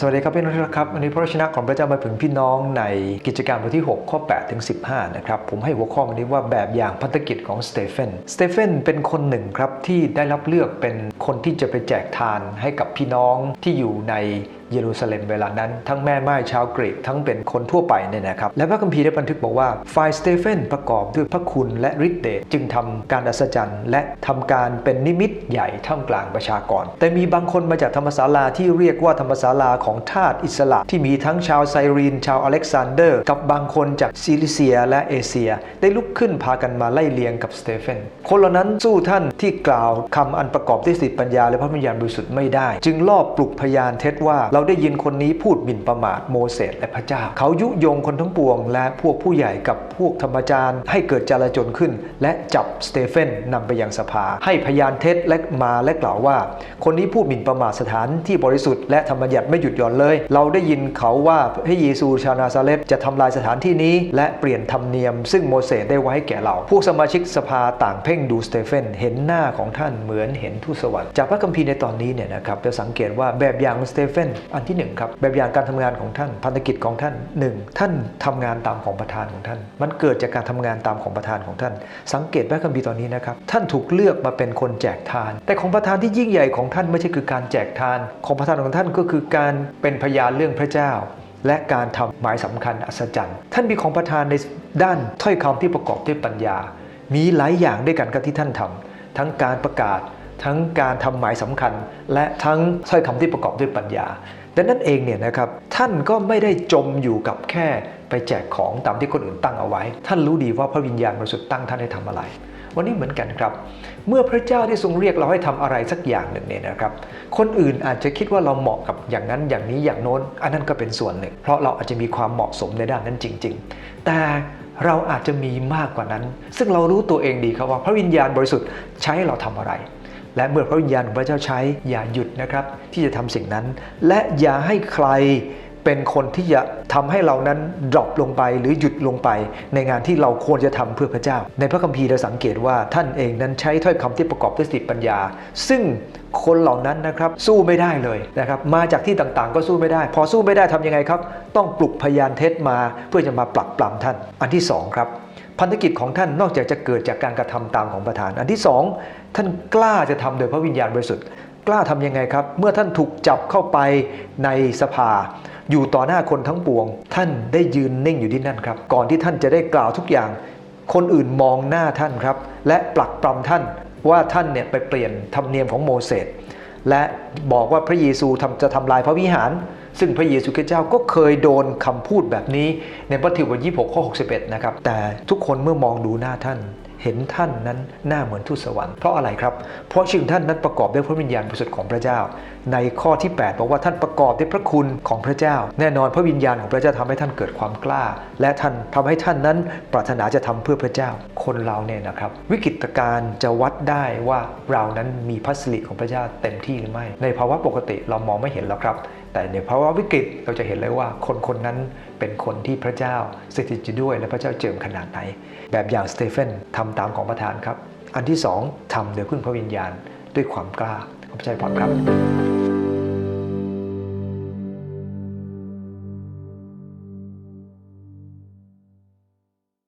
สวัสดีครับพี่น้องที่านครับวันนี้พระชนะของพระเจ้ามาถึงพี่น้องในกิจการบทที่ 6 ข้อ 8 ถึง 15 นะครับ ผมให้หัวข้อวันนี้ว่าแบบอย่างพันธกิจของสเตเฟนสเตเฟนเป็นคนหนึ่งครับที่ได้รับเลือกเป็นคนที่จะไปแจกทานให้กับพี่น้องที่อยู่ใน เยรูซาเล็มเวลานั้น ทั้งแม่ไม้ชาวกรีกทั้งเป็นคนทั่วไปเนี่ยนะครับและพระคัมภีร์ได้บันทึกบอกว่าฝ่ายสเตเฟนประกอบด้วยพระคุณและฤทธิ์เดชจึงทำการอัศจรรย์ และทำการเป็นนิมิตใหญ่ท่ามกลางประชากร แต่มีบางคนมาจากธรรมศาลาที่เรียกว่าธรรมศาลาของทาสอิสระที่มีทั้งชาวไซรีน ชาวอเล็กซานเดอร์ กับบางคนจากซิลิเซียและเอเชีย ได้ลุกขึ้นพากันมาไล่เลียงกับสเตเฟนคนเหล่านั้นสู้ท่านที่กล่าวคำอันประกอบด้วยสติปัญญาและพระวิญญาณบริสุทธิ์ไม่ได้ จึงลอบปลุกพยานเท็จว่าเราได้ยินคนนี้พูดหมิ่นประมาทโมเสสและพระเจ้า เขายุยงคนทั้งปวง และพวกผู้ใหญ่กับพวกธรรมจารย์ ให้เกิดจลาจลขึ้น และจับสเตเฟนนำไปยังสภา ให้พยานเท็จและมาและกล่าวว่า คนนี้พูดหมิ่นประมาทสถานที่บริสุทธิ์และธรรมบัญญัติไม่หยุดหย่อนเลย เราได้ยินเขาว่าพระเยซูชาวนาซาเรตจะทำลายสถานที่นี้ และเปลี่ยนธรรมเนียม ซึ่งโมเสสได้ไว้ให้แก่เราผู้สมาชิกสภาต่างเพ่งดูสเตเฟนเห็นหน้าของท่านเหมือนเห็นทูตสวรรค์จากพระคัมภีร์ในตอนนี้เนี่ยนะครับจะสังเกตว่าแบบอย่างสเตเฟนอันที่หนึ่งครับแบบอย่างการทำงานของท่านพันธกิจของท่านหนึ่งท่านทำงานตามของประธานของท่าน มันเกิดจากการทำงานตามของประธานของท่าน สังเกตพระคัมภีร์ตอนนี้นะครับท่านถูกเลือกมาเป็นคนแจกทาน แต่ของประธานที่ยิ่งใหญ่ของท่านไม่ใช่คือการแจกทาน ของประธานของท่านก็คือการเป็นพยานเรื่องพระเจ้าและการทำหมายสำคัญอัศจรรย์ ท่านมีของประทานในด้านถ้อยคำที่ประกอบด้วยปัญญา มีหลายอย่างด้วยกันครับที่ท่านทำทั้งการประกาศ ทั้งการทำหมายสำคัญ และทั้งถ้อยคำที่ประกอบด้วยปัญญาดังนั้นเองเนี่ยนะครับท่านก็ไม่ได้จมอยู่กับแค่ไปแจกของตามที่คนอื่นตั้งเอาไว้ ท่านรู้ดีว่าพระวิญญาณบริสุทธิ์ตั้งท่านให้ทำอะไร วันนี้เหมือนกันครับ เมื่อพระเจ้าได้ทรงเรียกเราให้ทำอะไรสักอย่างหนึ่งเนี่ยนะครับ คนอื่นอาจจะคิดว่าเราเหมาะกับอย่างนั้นอย่างนี้อย่างโน้น อันนั้นก็เป็นส่วนหนึ่ง เพราะเราอาจจะมีความเหมาะสมในด้านนั้นจริง ๆ แต่เราอาจจะมีมากกว่านั้น ซึ่งเรารู้ตัวเองดีครับว่าพระวิญญาณบริสุทธิ์ใช้เราทำอะไร และเมื่อพระวิญญาณของพระเจ้าใช้อย่าหยุดนะครับ ที่จะทำสิ่งนั้น และอย่าให้ใครเป็นคนที่จะทำให้เรานั้นดรอปลงไปหรือหยุดลงไป ในงานที่เราควรจะทำเพื่อพระเจ้า ในพระคัมภีร์เราสังเกตว่าท่านเองนั้นใช้ถ้อยคำที่ประกอบด้วยสติปัญญา ซึ่งคนเหล่านั้นนะครับสู้ไม่ได้เลยนะครับมาจากที่ต่างๆ ก็สู้ไม่ได้ พอสู้ไม่ได้ทำยังไงครับ ต้องปลุกพยานเท็จมาเพื่อจะมาปลักปลำท่าน อันที่สองครับ พันธกิจของท่านนอกจากจะเกิดจากการกระทำตามของประธาน อันที่สองท่านกล้าจะทำโดยพระวิญญาณบริสุทธิ์ กล้าทำยังไงครับ เมื่อท่านถูกจับเข้าไปในสภา อยู่ต่อหน้าคนทั้งปวง ท่านได้ยืนนิ่งอยู่ที่นั่นครับ ก่อนที่ท่านจะได้กล่าวทุกอย่าง คนอื่นมองหน้าท่านครับ และปลักปลำท่านว่าท่านเนี่ยไปเปลี่ยนธรรมเนียมของโมเสสและบอกว่าพระเยซูทำจะทำลายพระวิหาร ซึ่งพระเยซูคริสต์เจ้าก็เคยโดนคำพูดแบบนี้ในพระถิวบท26ข้อ61 นะครับ แต่ทุกคนเมื่อมองดูหน้าท่านเห็นท่านนั้นหน้าเหมือนทูตสวรรค์เพราะอะไรครับ เพราะชื่อท่านนั้นประกอบด้วยพระวิญญาณบริสุทธิ์ของพระเจ้า ในข้อที่ 8 บอกว่าท่านประกอบด้วยพระคุณของพระเจ้า แน่นอนพระวิญญาณของพระเจ้าทำให้ท่านเกิดความกล้า และท่านทำให้ท่านนั้นปรารถนาจะทำเพื่อพระเจ้า คนเราเนี่ยนะครับวิกฤตการณ์จะวัดได้ว่าเรานั้นมีพระสิริของพระเจ้าเต็มที่หรือไม่ ในภาวะปกติเรามองไม่เห็นหรอกครับ แต่ในภาวะวิกฤตเราจะเห็นเลยว่าคนคนนั้นเป็นคนที่พระเจ้าสถิตอยู่ด้วยและพระเจ้าเจิมขนาดไหน แบบอย่างสเตเฟนทำตามของประธานครับ อันที่สองทำโดยพึ่งพระวิญญาณด้วยความกล้าขอบใจพรครับ